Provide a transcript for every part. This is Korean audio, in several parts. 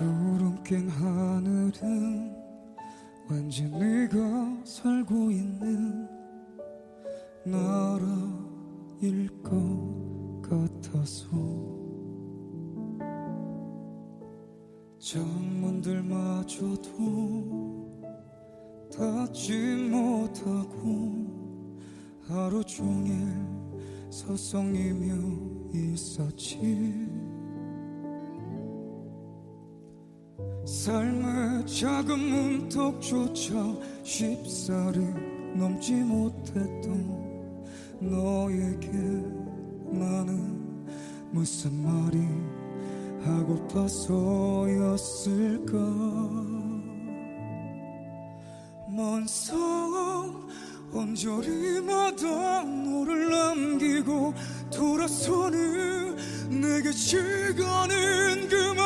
구름 낀 하늘은 왠지 네가 살고 있는 나라일 것 같아서. 창문들마저도 닫지 못하고 하루 종일 서성이며 있었지 삶의 작은 문턱조차 쉽사리 넘지 못했던 너에게 나는 무슨 말이 하고파서였을까? 먼성 언저리마다 너를 남기고 돌아서는 내게 시간은 그만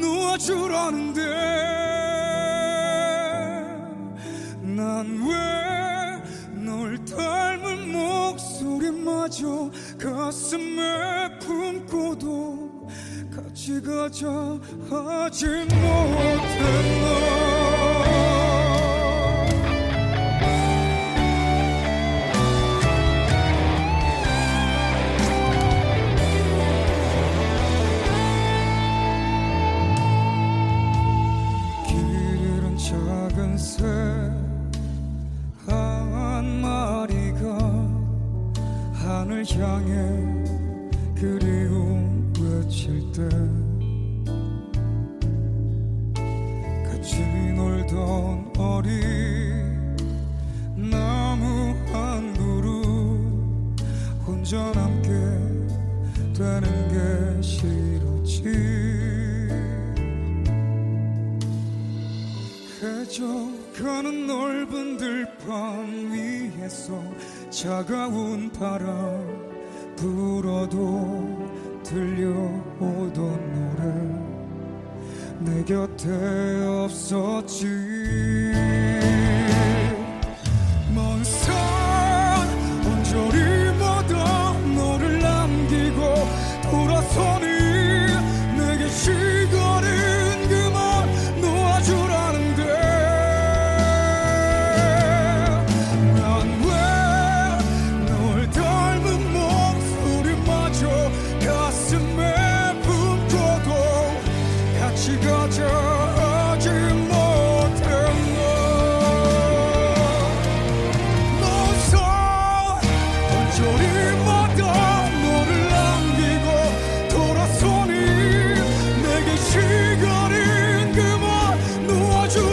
놓아주라는데 난 왜 널 닮은 목소리마저 가슴에 품고도 같이 가자 하지 못했나 하늘 향해 그리움 외칠 때 같이 놀던 어린 나무 한 그루 혼자 남게 되는 게 싫었지 헤쳐가는 넓은 들판 위에서 차가운 바람 불어도 들려오던 노래 내 곁에 없었지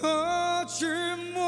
和寂寞。